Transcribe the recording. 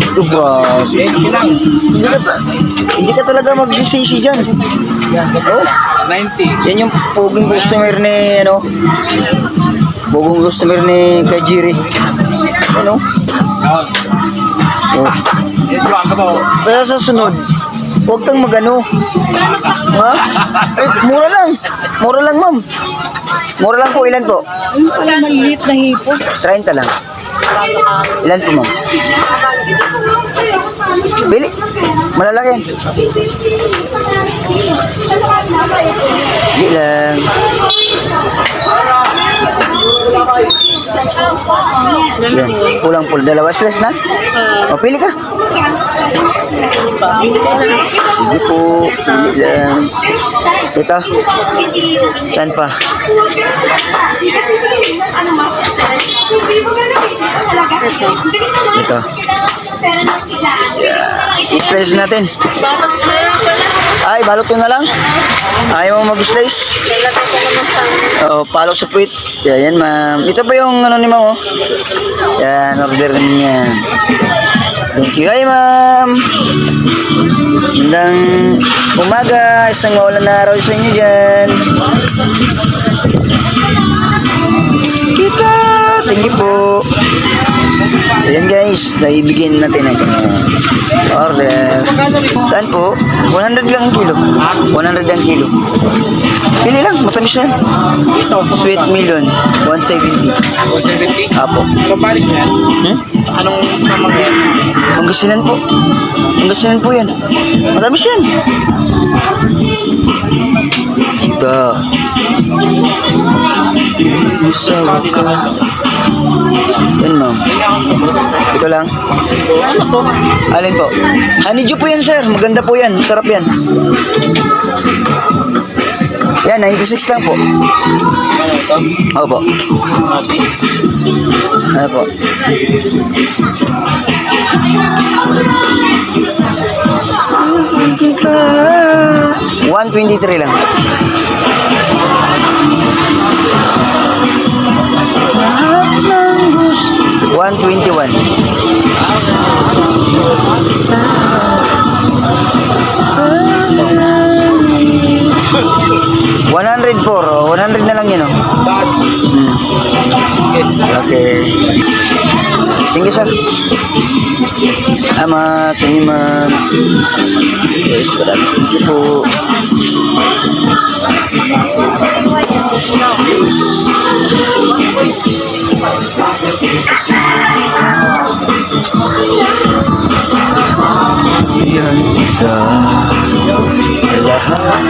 Ito, grabe. Hindi ka, ta- hindi ka talaga magsisisi dyan. Oh, 90. yan yung poging customer ni, ano, poging customer ni Kajiri. Ano? Yun. Oh. Ang. Kaya sa sunod, huwag kang magano. Ha? Eh, mura lang. Mura lang, ma'am. Mura lang po. Ilan po? Wala maliit na hipo. 30 lang. Ilan po, ma'am? Bili. Malalaki yan. Bili lang. Yan. Pulang pul. Dalawa stress na? O, pili ka. Sige po. Pili lang. Ito. Saan pa? Ito. I-slice natin. Ay, balot ko na lang. Ayaw mo mag-slice. Oh, palo sa puwit. Yan, yan, ma'am. Ito pa yung ano ni ma'am, oh. Yan, order niya. Thank you. Hi, ma'am. Magandang umaga. Isang maulan na araw sa inyo dyan. Ayan guys, naibigyan natin ang uh, order. Saan po? 100 lang ang kilo. 100 ang kilo. Pili lang, matamis. Ito. Sweet melon, 170. 170. Apo. Papalit yan. Hmm? Anong samang yan? Pangasinan po. Pangasinan po yan. Matamis yan. Ito. Sawa ka. Yan ma'am. Ito lang. Alin po? Honeydew po yan sir. Maganda po yan. Sarap yan. Yan, 96 lang po. Opo. Ano po? Kita. 123 lang. 121. One hundred four, oh. 100 na lang yun, oh. Hmm. Okay. Thank you, sir. Salamat sa inyo, ma'am. Yes, maraming thank you po. Yes. Yan kita sa lahat.